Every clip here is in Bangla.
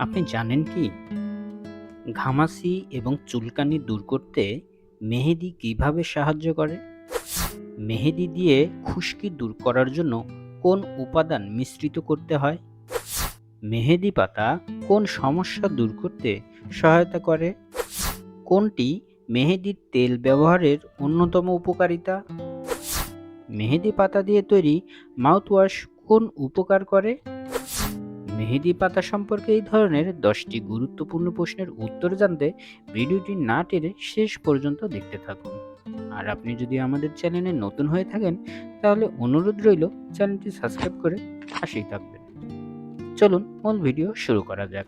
আপনি জানেন কি? ঘামাসি এবং চুলকানি দূর করতে মেহেদি কীভাবে সাহায্য করে? মেহেদি দিয়ে খুশকি দূর করার জন্য কোন উপাদান মিশ্রিত করতে হয়? মেহেদি পাতা কোন সমস্যা দূর করতে সহায়তা করে? কোনটি মেহেদির তেল ব্যবহারের অন্যতম উপকারিতা? মেহেদি পাতা দিয়ে তৈরি মাউথওয়াশ কোন উপকার করে? মেহেদি পাতা সম্পর্কে এই ধরনের দশটি গুরুত্বপূর্ণ প্রশ্নের উত্তর জানতে ভিডিওটি না টেনে শেষ পর্যন্ত দেখতে থাকুন। আর আপনি যদি আমাদের চ্যানেলে নতুন হয়ে থাকেন, তাহলে অনুরোধ রইল চ্যানেলটি সাবস্ক্রাইব করে পাশেই থাকবেন। চলুন মূল ভিডিও শুরু করা যাক।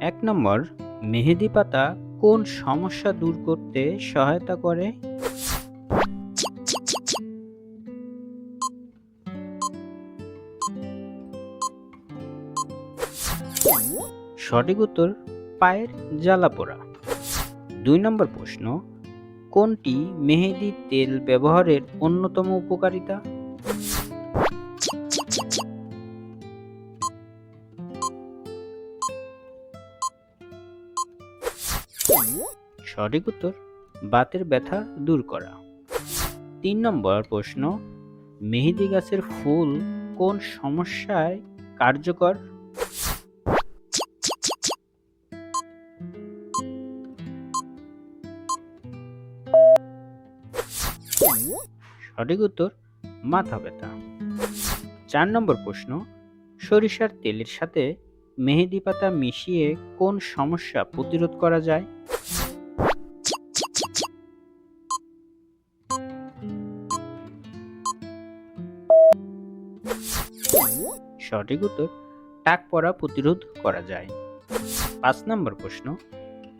এক নম্বর, মেহেদি পাতা কোন সমস্যা দূর করতে সহায়তা করে? সঠিক উত্তর, পায়ের জ্বালা পোড়া। দুই নম্বর প্রশ্ন, কোনটি মেহেদি তেল ব্যবহারের অন্যতম উপকারিতা? সঠিক উত্তর, বাতের ব্যথা দূর করা। তিন নম্বর প্রশ্ন, মেহেদি গাছের ফুল কোন সমস্যায় কার্যকর? সঠিক উত্তর, মাথা ব্যথা। চার নম্বর প্রশ্ন, সরিষার তেলের সাথে মেহেদি পাতা মিশিয়ে কোন সমস্যা প্রতিরোধ করা যায়? সঠিক উত্তর, টাক পড়া প্রতিরোধ করা যায়। পাঁচ নম্বর প্রশ্ন,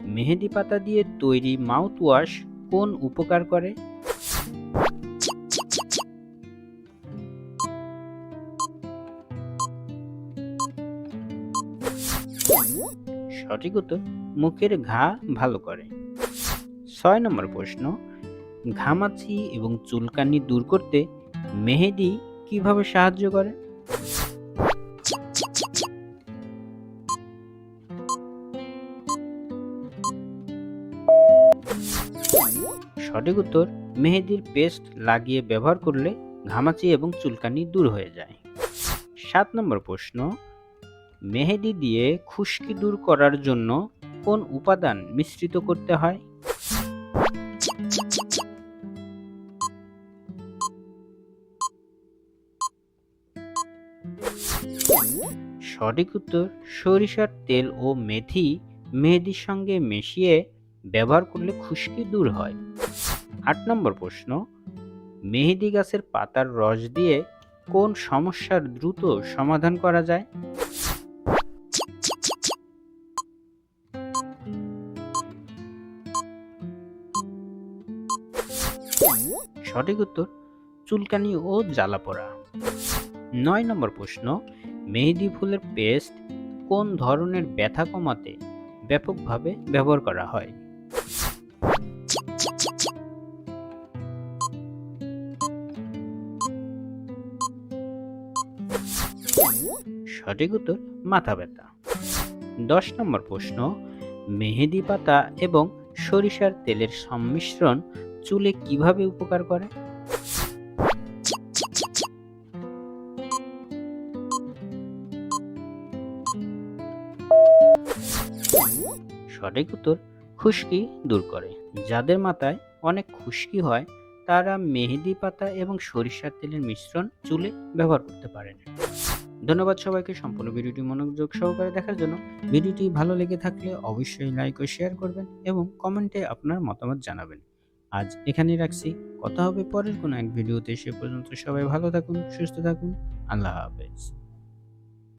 মেহেদি পাতা দিয়ে তৈরি মাউথ ওয়াশ কোন উপকার করে? সঠিক উত্তর, মুখের ঘা ভালো করে। ছয় নম্বর প্রশ্ন, ঘামাচি এবং চুলকানি দূর করতে মেহেদি কীভাবে সাহায্য করে? সঠিক উত্তর, মেহেদির পেস্ট লাগিয়ে ব্যবহার করলে ঘামাচি এবং চুলকানি দূর হয়ে যায়। সাত নম্বর প্রশ্ন মেহেদি দিয়ে খুশকি দূর করার জন্য কোন উপাদান মিশ্রিত করতে হয়? সঠিক উত্তর, সরিষার তেল ও মেথি মেহেদির সঙ্গে মিশিয়ে ব্যবহার করলে খুশকি দূর হয়। আট নম্বর প্রশ্ন, মেহেদি গাছের পাতার রস দিয়ে কোন সমস্যার দ্রুত সমাধান করা যায়? সঠিক উত্তর, চুলকানি ও জ্বালা পড়া। নয় নম্বর প্রশ্ন, মেহেদি ফুলের পেস্ট কোন ধরনের ব্যথা কমাতে ব্যাপকভাবে ব্যবহার করা হয়? সঠিক উত্তর, মাথা ব্যথা। দশ নম্বর প্রশ্ন, মেহেদি পাতা এবং সরিষার তেলের সংমিশ্রণ চুলে কীভাবে উপকার করে? সঠিক উত্তর খুশকি দূর করে। যাদের মাথায় অনেক খুশকি হয়, তারা মেহেদি পাতা এবং সরিষার তেলের মিশ্রণ চুলে ব্যবহার করতে পারেন। ধন্যবাদ সবাইকে সম্পূর্ণ ভিডিওটি মনোযোগ সহকারে দেখার জন্য। ভিডিওটি ভালো লেগে থাকলে অবশ্যই লাইক ও শেয়ার করবেন এবং কমেন্টে আপনার মতামত জানাবেন। আজ এখানেই রাখছি। কথা হবে পরের কোনো এক ভিডিওতে। সে পর্যন্ত সবাই ভালো থাকুন, সুস্থ থাকুন। আল্লাহ হাফেজ।